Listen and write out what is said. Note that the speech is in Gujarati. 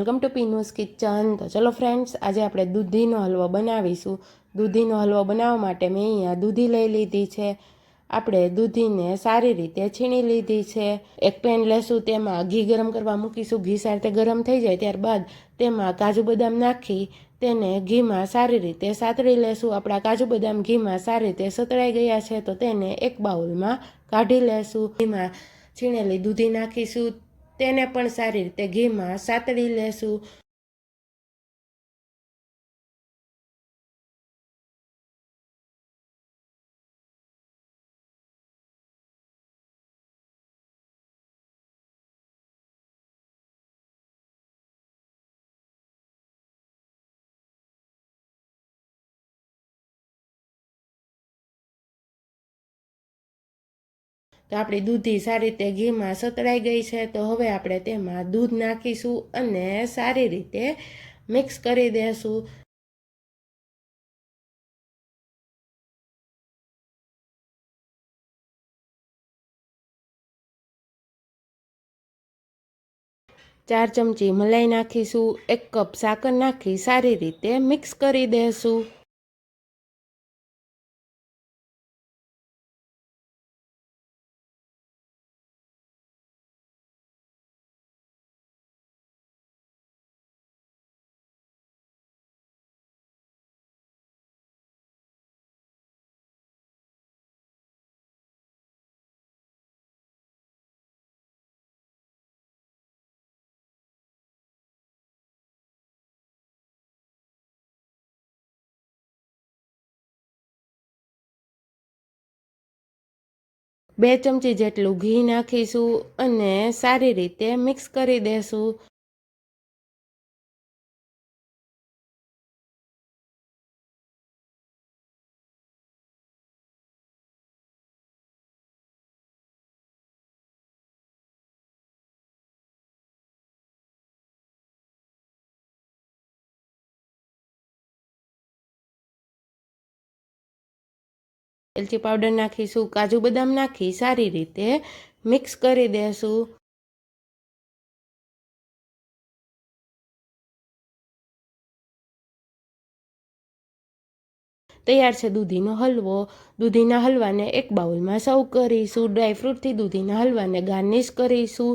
વેલકમ ટુ પીનુસ કિચન તો ચલો ફ્રેન્ડ્સ આજે આપણે દૂધીનો હલવો બનાવીશું. દૂધીનો હલવો બનાવવા માટે મેં અહીંયા દૂધી લઈ લીધી છે. આપણે દૂધીને સારી રીતે છીણી લીધી છે. એક પેન લેશું, તેમાં ઘી ગરમ કરવા મૂકીશું. ઘી સારી રીતે ગરમ થઈ જાય ત્યારબાદ તેમાં કાજુ બદામ નાખી, તેને ઘીમાં સારી રીતે સાતળી લેશું. આપણા કાજુ બદામ ઘીમાં સારી રીતે સતળાઈ ગયા છે, તો તેને એક બાઉલમાં કાઢી લેશું. ઘીમાં છીણેલી દૂધી નાખીશું. તેને પણ સારી રીતે ઘીમાં સાતળી લેશું. તો આપણી દૂધી સારી રીતે ઘીમાં સતળાઈ ગઈ છે, તો હવે આપણે તેમાં દૂધ નાખીશું અને સારી રીતે મિક્સ કરી દેશું. ચાર ચમચી મલાઈ નાખીશું, એક કપ સાકર નાખી સારી રીતે મિક્સ કરી દેશું. બે ચમચી જેટલું ઘી નાખીશું અને સારી રીતે મિક્સ કરી દેશું. એલચી પાવડર નાખીશું, કાજુ બદામ નાખી, સારી રીતે મિક્સ કરી દેશું. તૈયાર છે દૂધીનો હલવો. દૂધીના હલવાને એક બાઉલમાં સર્વ કરીશું. ડ્રાયફ્રૂટથી દૂધીના હલવાને ગાર્નિશ કરીશું.